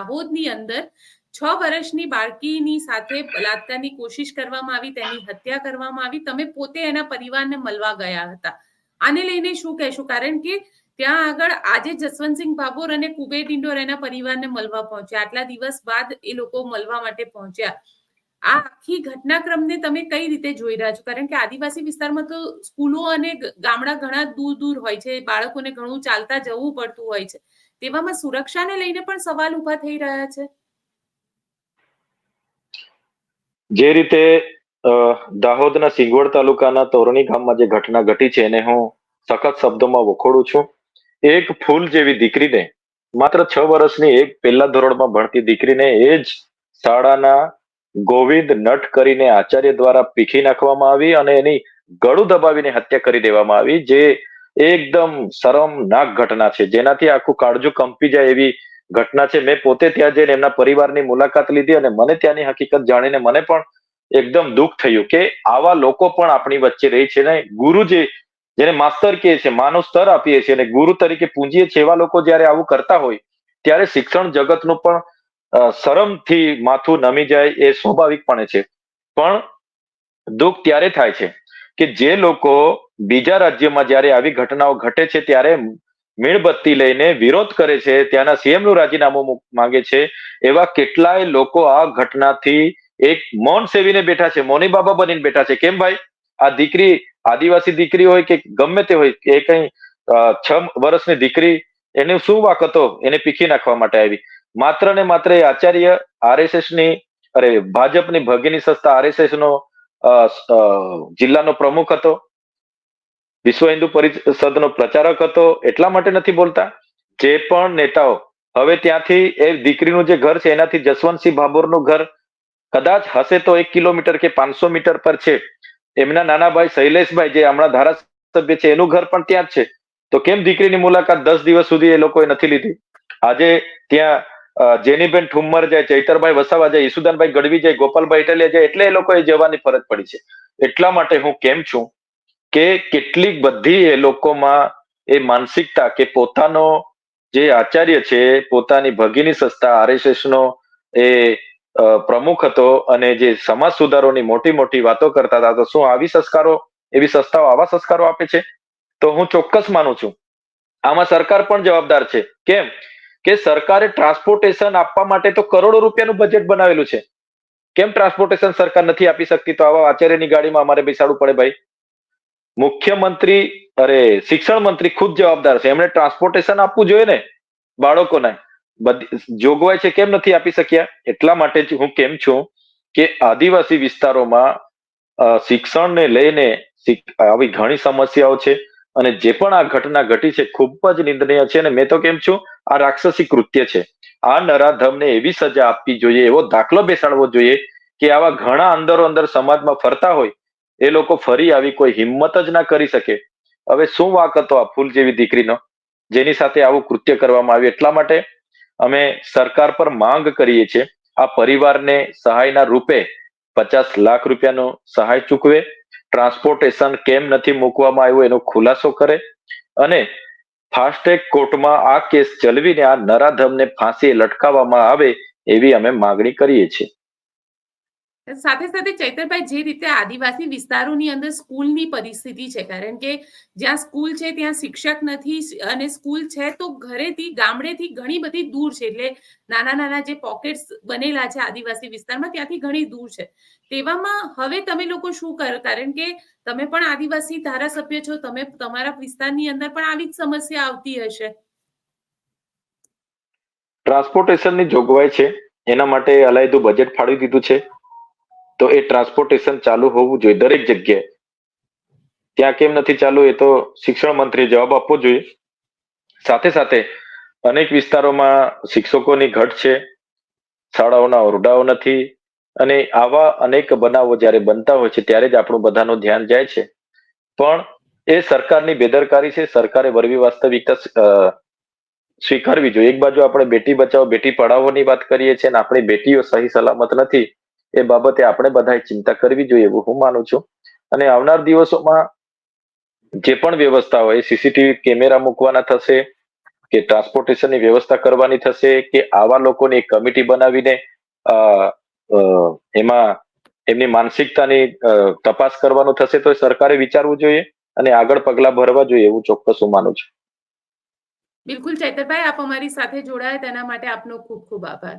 દાહોદની અંદર છ વર્ષની બાળકીની સાથે બલાત્કારની કોશિશ કરવામાં આવી, તેની હત્યા કરવામાં આવી. તમે પોતે એના પરિવારને મળવા ગયા હતા. આને લઈને શું કહેશું? કારણ કે ત્યાં આગળ આજે જસવંતસિંહ ભાભોર અને કુબેર ડિંડોર એના પરિવારને મળવા પહોંચ્યા. આટલા દિવસ બાદ એ લોકો મળવા માટે પહોંચ્યા. આ આખી ઘટનાક્રમને તમે કઈ રીતે જોઈ રહ્યા છો? કારણ કે આદિવાસી વિસ્તારમાં તો સ્કૂલો અને ગામડા ઘણા દૂર દૂર હોય છે. બાળકોને ઘણું ચાલતા જવું પડતું હોય છે. તેવામાં સુરક્ષાને લઈને પણ સવાલ ઊભા થઈ રહ્યા છે. જે રીતે દાહોદના સિંગવડ તાલુકાના તોરણી ગામમાં જે ઘટના ઘટી છે એને હું સખત શબ્દોમાં વખોડું છું. એક ફૂલ જેવી દીકરીને માત્ર છ વર્ષની એક પહેલા ધોરણમાં ભણતી દીકરીને એ જ શાળાના ગોવિંદ નટ કરીને આચાર્ય દ્વારા પીખી નાખવામાં આવી અને એની ગળું દબાવીને હત્યા કરી દેવામાં આવી, જે એકદમ શરમનાક ઘટના છે. જેનાથી આખું કાળજું કંપી જાય એવી ઘટના છે. મેં પોતે ત્યાં જઈને એમના પરિવારની મુલાકાત લીધી અને મને ત્યાંની હકીકત જાણીને મને પણ એકદમ દુઃખ થયું કે આવા લોકો પણ આપણી વચ્ચે રહી છે ને ગુરુ જે, જેને માસ્તર કહે છે માનવ સ્તર આપીએ છીએ અને ગુરુ તરીકે પૂંજીએ છીએ એવા લોકો જ્યારે આવું કરતા હોય, ત્યારે શિક્ષણ જગતનું પણ શરમથી માથું નમી જાય એ સ્વાભાવિકપણે છે. પણ દુઃખ ત્યારે થાય છે કે જે લોકો બીજા રાજ્યમાં જ્યારે આવી ઘટનાઓ ઘટે છે ત્યારે મીણબત્તી લઈને વિરોધ કરે છે, ત્યાંના સીએમનું રાજીનામું માંગે છે, એવા કેટલાય લોકો આ ઘટનાથી એક મૌન સેવીને બેઠા છે, મૌની બાબા બનીને બેઠા છે. કેમ ભાઈ? આ દીકરી, આદિવાસી દીકરી હોય કે ગમે તે હોય, એ કઈ છ વર્ષની દીકરી, એને શું વાક હતો? એને પીખી નાખવા માટે આવી. માત્ર ને માત્ર એ આચાર્ય આરએસએસની અરે, ભાજપની ભગીની સંસ્થા આરએસએસ નો જિલ્લાનો પ્રમુખ હતો. વિશ્વ હિન્દુ પરિષદનો પ્રચારક હતો, એટલા માટે નથી બોલતા? જે પણ નેતાઓ, હવે ત્યાંથી એ દીકરીનું જે ઘર છે, એનાથી જસવંતસિંહ ભાભોરનું ઘર કદાચ હશે તો એક કિલોમીટર કે પાંચસો મીટર પર છે. એમના નાના ભાઈ શૈલેષભાઈ, જે હમણાં ધારાસભ્ય છે, એનું ઘર પણ ત્યાં જ છે. તો કેમ દીકરીની મુલાકાત દસ દિવસ સુધી એ લોકોએ નથી લીધી? આજે ત્યાં જેનીબેન ઠુમ્મર જાય, ચૈતરભાઈ વસાવા જાય, ઈસુદાનભાઈ ગઢવી જાય, ગોપાલભાઈ ઇટાલિયા જાય, એટલે એ લોકોએ જવાની ફરજ પડી છે. એટલા માટે હું કેમ છું? કે કેટલીક બધી એ લોકોમાં એ માનસિકતા કે પોતાનો જે આચાર્ય છે, પોતાની ભગીની સંસ્થા આરએસએસ નો એ પ્રમુખ હતો અને જે સમાજ સુધારોની મોટી મોટી વાતો કરતા હતા, તો શું આવી સંસ્કારો, એવી સંસ્થાઓ આવા સંસ્કારો આપે છે? તો હું ચોક્કસ માનું છું. આમાં સરકાર પણ જવાબદાર છે. કેમ? કે સરકારે ટ્રાન્સપોર્ટેશન આપવા માટે તો કરોડો રૂપિયાનું બજેટ બનાવેલું છે. કેમ ટ્રાન્સપોર્ટેશન સરકાર નથી આપી શકતી? તો આવા આચાર્યની ગાડીમાં અમારે બેસાડવું પડે ભાઈ. મુખ્યમંત્રી, અરે શિક્ષણ મંત્રી ખુદ જવાબદાર છે. એમણે ટ્રાન્સપોર્ટેશન આપવું જોઈએ ને બાળકોને. બધી જોગવાઈ છે કેમ નથી આપી શક્યા? એટલા માટે જ હું કેમ છું કે આદિવાસી વિસ્તારોમાં શિક્ષણને લઈને આવી ઘણી સમસ્યાઓ છે અને જે પણ આ ઘટના ઘટી છે ખૂબ જ નિંદનીય છે અને મેં તો કેમ છું? આ રાક્ષસી કૃત્ય છે. આ નરાધમને એવી સજા આપવી જોઈએ, એવો દાખલો બેસાડવો જોઈએ કે આવા ઘણા અંદરો અંદર સમાજમાં ફરતા હોય એ લોકો ફરી આવી કોઈ હિંમત જ ના કરી શકે. હવે શું વાક હતો આ ફૂલ જેવી દીકરીનો? જેની સાથે આવું કૃત્ય કરવામાં આવ્યું એટલા માટે અમે સરકાર પર માંગ કરીએ છીએ, આ પરિવારને સહાયના રૂપે પચાસ લાખ રૂપિયાનો સહાય ચૂકવે, ટ્રાન્સપોર્ટેશન કેમ નથી મૂકવામાં આવ્યું એનો ખુલાસો કરે અને ફાસ્ટેગ કોર્ટમાં આ કેસ ચલવીને આ નરાધમને ફાંસીએ લટકાવવામાં આવે એવી અમે માગણી કરીએ છીએ. સાથે સાથે ચૈતરભાઈ, જે રીતે આદિવાસી વિસ્તારોની અંદર સ્કૂલની પરિસ્થિતિ છે, કારણ કે જ્યાં સ્કૂલ છે, ત્યાં શિક્ષક નથી અને સ્કૂલ છે, તો ઘરેથી, ગામડેથી ઘણી બધી દૂર છે, એટલે નાના નાના જે પોકેટ્સ બનેલા છે આદિવાસી વિસ્તારમાં, ત્યાંથી ઘણી દૂર છે. તેવામાં હવે તમે લોકો શું કરો? કારણ કે તમે પણ આદિવાસી ધારાસભ્ય છો, તમે તમારા વિસ્તારની અંદર પણ આવી જ સમસ્યા આવતી હશે. ટ્રાન્સપોર્ટેશનની જોગવાઈ છે, એના માટે અલાયદું બજેટ ફાળવી દીધું છે. તો એ ટ્રાન્સપોર્ટેશન ચાલુ હોવું જોઈએ દરેક જગ્યાએ. ત્યાં કેમ નથી ચાલુ એ તો શિક્ષણ મંત્રીએ જવાબ આપવો જોઈએ. સાથે સાથે અનેક વિસ્તારોમાં શિક્ષકોની ઘટ છે, શાળાઓના ઓરડાઓ નથી અને આવા અનેક બનાવો જ્યારે બનતા હોય છે ત્યારે જ આપણું બધાનું ધ્યાન જાય છે. પણ એ સરકારની બેદરકારી છે, સરકારે વરવી વાસ્તવિકતા સ્વીકારવી જોઈએ. એક બાજુ આપણે બેટી બચાવો, બેટી પઢાવોની વાત કરીએ છીએ અને આપણી બેટીઓ સહી સલામત નથી. એ બાબતે આપણે બધાએ ચિંતા કરવી જોઈએ એવું હું માનું છું. અને આવનાર દિવસોમાં જે પણ વ્યવસ્થા હોય, સીસીટીવી કેમેરા મૂકવાના થશે, કે ટ્રાન્સપોર્ટેશનની વ્યવસ્થા કરવાની થશે, કે આવા લોકોની કમિટી બનાવીને એમાં એમની માનસિકતાની તપાસ કરવાનું થશે, તો સરકારે વિચારવું જોઈએ અને આગળ પગલા ભરવા જોઈએ એવું ચોક્કસ હું માનું છું. બિલકુલ ચૈતરભાઈ, આપ અમારી સાથે જોડાયા, તેના માટે આપનો ખૂબ ખૂબ આભાર.